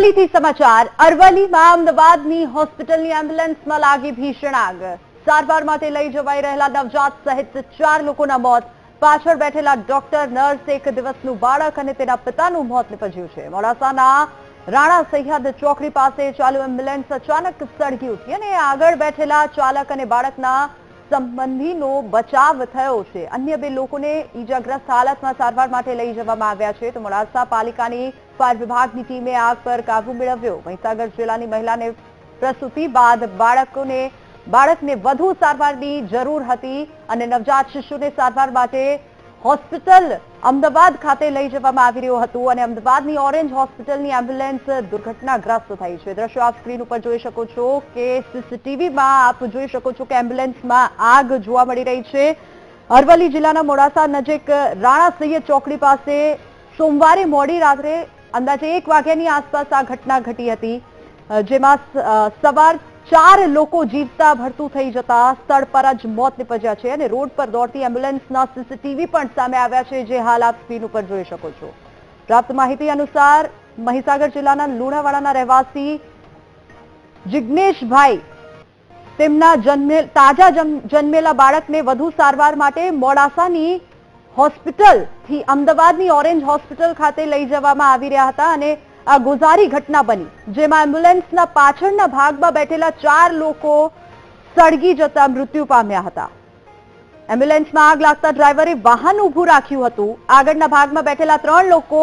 અરવલ્લીથી સમાચાર. અરવલ્લીમાં અમદાવાદની હોસ્પિટલની એમ્બ્યુલન્સમાં લાગી ભીષણ આગ. સારવાર માટે લઈ જવાઈ રહેલા નવજાત સહિત ચાર લોકોના મોત. પાછળ બેઠેલા ડોક્ટર, નર્સ એક દિવસનું બાળક અને તેના પિતાનું મોત નીપજ્યું છે. મોડાસાના રાણા સહ્યાદ ચોકડી પાસે ચાલુ એમ્બ્યુલન્સ અચાનક સળગી ઉઠી અને આગળ બેઠેલા ચાલક અને બાળકના સંબંધીનો બચાવ થયો છે. અન્ય બે લોકોને ઈજાગ્રસ્ત હાલતમાં સારવાર માટે લઈ જવામાં આવ્યા છે. તો મોડાસા પાલિકાની ફાયર વિભાગની ટીમે આગ પર કાબુ મેળવ્યો. મહીસાગર જિલ્લાની મહિલાને પ્રસૂતિ બાદ બાળકોને, બાળકને વધુ સારવારની જરૂર હતી અને નવજાત શિશુને સારવાર માટે હોસ્પિટલ અમદાવાદ ખાતે લઈ જવામાં આવી રહ્યું હતું અને અમદાવાદની ઓરેન્જ હોસ્પિટલની એમ્બ્યુલન્સ દુર્ઘટનાગ્રસ્ત થઈ છે. દ્રશ્યો આપ સ્ક્રીન ઉપર જોઈ શકો છો કે સીસીટીવીમાં આપ જોઈ શકો છો કે એમ્બ્યુલન્સમાં આગ જોવા મળી રહી છે. અરવલ્લી જિલ્લાના મોડાસા નજીક રાણા સૈયદ ચોકડી પાસે સોમવારે મોડી રાત્રે અંદાજે એક વાગ્યાની આસપાસ આ ઘટના ઘટી હતી, જેમાં સવાર ચાર લોકો જીવતા ભરતું થઈ જતા સ્થળ પર જ મોત નીપજ્યા છે અને રોડ પર દોડતી એમ્બ્યુલન્સના સીસીટીવી પણ સામે આવ્યા છે, જે હાલ આપ સ્ક્રીન ઉપર જોઈ શકો છો. પ્રાપ્ત માહિતી અનુસાર મહીસાગર જિલ્લાના લુણાવાડાના રહેવાસી જિજ્ઞેશભાઈ તેમના જન્મે, તાજા જન્મેલા બાળકને વધુ સારવાર માટે મોડાસાની હોસ્પિટલથી અમદાવાદની ઓરેન્જ હોસ્પિટલ ખાતે લઈ જવામાં આવી રહ્યા હતા અને આ ગોઝારી ઘટના બની, જેમાં એમ્બ્યુલન્સના પાછળના ભાગમાં બેઠેલા ચાર લોકો સળગી જતા મૃત્યુ પામ્યા હતા. એમ્બ્યુલન્સમાં આગ લાગતા ડ્રાઈવરે વાહન ઊભું રાખ્યું હતું. આગળના ભાગમાં બેઠેલા ત્રણ લોકો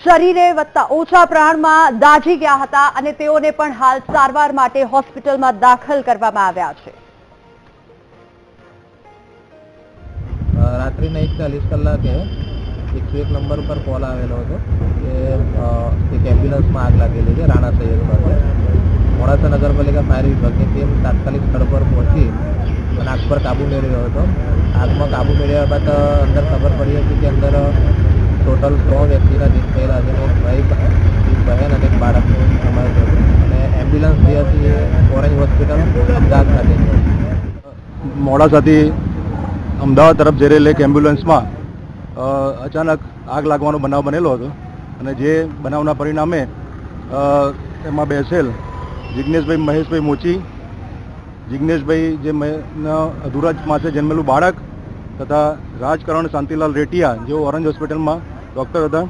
શરીરે વધતા ઓછા પ્રમાણમાં દાઝી ગયા હતા અને તેઓને પણ હાલ સારવાર માટે હોસ્પિટલમાં દાખલ કરવામાં આવ્યા છે. રાત્રિના એકતાલીસ કલાકે એક નંબર પર કોલ આવેલો હતો કે એક એમ્બ્યુલન્સમાં આગ લાગેલી છે, રાણા સૈયદ પાસે. મોડાસા નગરપાલિકા ફાયર વિભાગની ટીમ તાત્કાલિક સ્થળ પર પહોંચી અને આગ પર કાબુ મેળવ્યો હતો. આગમાં કાબુ મેળવ્યા બાદ અંદર ખબર પડી હતી કે અંદર ટોટલ સો વ્યક્તિના જીત થયેલા છે. એક બહેન અને એક બાળકનો સમાવેશ હતો. અને એમ્બ્યુલન્સ જે હતી એ ઓરેન્જ હોસ્પિટલ અમદાવાદ ખાતે મોડાસાથી અમદાવાદ તરફ જઈ રહેલી એક એમ્બ્યુલન્સમાં અચાનક આગ લાગવાનો બનાવ બનેલો હતો અને જે બનાવના પરિણામે એમાં બેસેલ જિજ્ઞેશભાઈ મહેશભાઈ મોચી જિજ્ઞેશભાઈ જે અધુરા માસે જન્મેલું બાળક તથા રાજકરણ શાંતિલાલ રેટિયા, જેઓ ઓરેન્જ હોસ્પિટલમાં ડૉક્ટર હતા,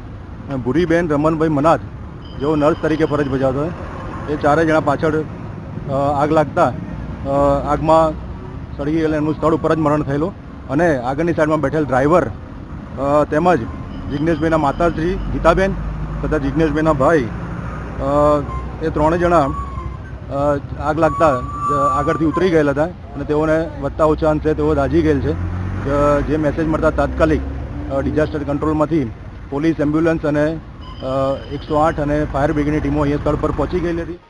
અને ભૂરીબેન રમણભાઈ મનાથ જેઓ નર્સ તરીકે ફરજ બજાવતા એ ચારેય જણા પાછળ આગ લાગતા આગમાં સળગી ગયેલા એમનું સ્થળ ઉપર જ મરણ થયેલું અને આગળની સાઈડમાં બેઠેલ ડ્રાઈવર તેમજ જિજ્ઞેશભાઈના માતાશ્રી, ગીતાબેન તથા જિજ્ઞેશભાઈના ભાઈ. એ ત્રણે જણા આગ લાગતા આગળથી ઉતરી ગયેલા હતા અને તેઓને વધતા ઓછા અંશે તેઓ દાઝી ગયેલ છે. જે મેસેજ મળતા તાત્કાલિક ડિઝાસ્ટર કંટ્રોલમાંથી પોલીસ, એમ્બ્યુલન્સ અને એકસો આઠ અને ફાયર બ્રિગેડની ટીમો અહીંયા સ્થળ પર પહોંચી ગયેલી હતી.